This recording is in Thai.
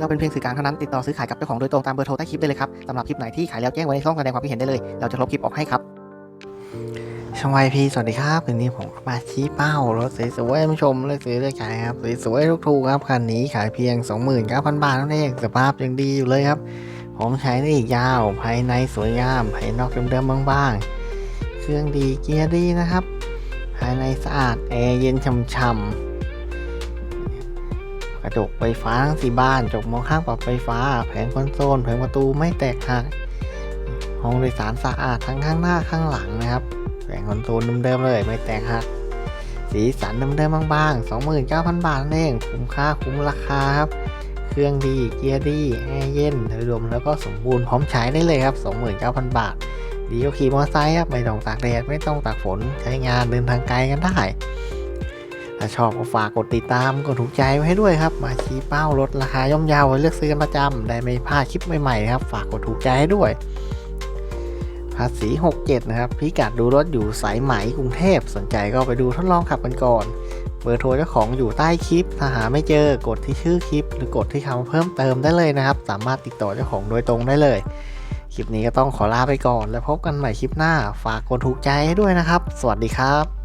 เราเป็นเพียงสื่อกลางเท่านั้นติดต่อซื้อขายกับเจ้าของโดยตรงตามเบอร์โทรใต้คลิปได้เลยครับสำหรับคลิปไหนที่ขายแล้วแจ้งไว้ในช่องแสดงความคิดเห็นได้เลย เราจะลบคลิปออกให้ครับช่องวายพีสวัสดีครับวันนี้ผมมาชี้เป้ารถสวยๆผู้ชมเลยซื้อเลยขายครับสวยๆถูกๆครับคันนี้ขายเพียง 29,000 บาทเท่านั้นเองสภาพยังดีอยู่เลยครับ ผมใช้ได้อีกยาวภายในสวยงามภายนอกเดิมๆบางๆเครื่องดีเกียร์ดีนะครับ ภายในสะอาดแอร์เย็นช่ำๆ กระจกไฟฟ้าทั้งสี่บานจกมองข้างปรับไฟฟ้า แผงคอนโซลแผงประตูไม่แตกหักห้องโดยสารสะอาดทั้งข้างหน้าข้างหลังนะครับแผงคอนโซลเดิมๆเลย ไม่แตกหักสีสันเดิมๆบางๆ 29,000 บาทนั่นเองคุ้มค่าคุ้มราคาครับ เครื่องดี เกียร์ดีแอร์เย็นโดยรวมแล้วก็สมบูรณ์พร้อมใช้ได้เลยครับ 29,000 บาท ดีก็ขี่มอเตอร์ไซค์ครับ ไม่ต้องตากแดด ไม่ต้องตากฝน ใช้งานเดินทางไกลกันได้ ถ้าชอบก็ฝากกดติดตามกดถูกใจไว้ให้ด้วยครับ มาชี้เป้าลดราคาย่อมเยาวไว้เลือกซื้อกันประจำได้ไม่พลาดคลิปใหม่ๆครับ ฝากกดถูกใจให้ด้วยภาษี67 นะครับ พิกัดดูรถอยู่สายไหมกรุงเทพ สนใจก็ไปดูทดลองขับกันก่อน เบอร์โทรเจ้าของอยู่ใต้คลิป ถ้าหาไม่เจอกดที่ชื่อคลิป หรือกดที่คำเพิ่มเติมได้เลยนะครับ สามารถติดต่อเจ้าของโดยตรงได้เลย คลิปนี้ก็ต้องขอลาไปก่อน แล้วพบกันใหม่คลิปหน้า ฝากกดถูกใจให้ด้วยนะครับ สวัสดีครับ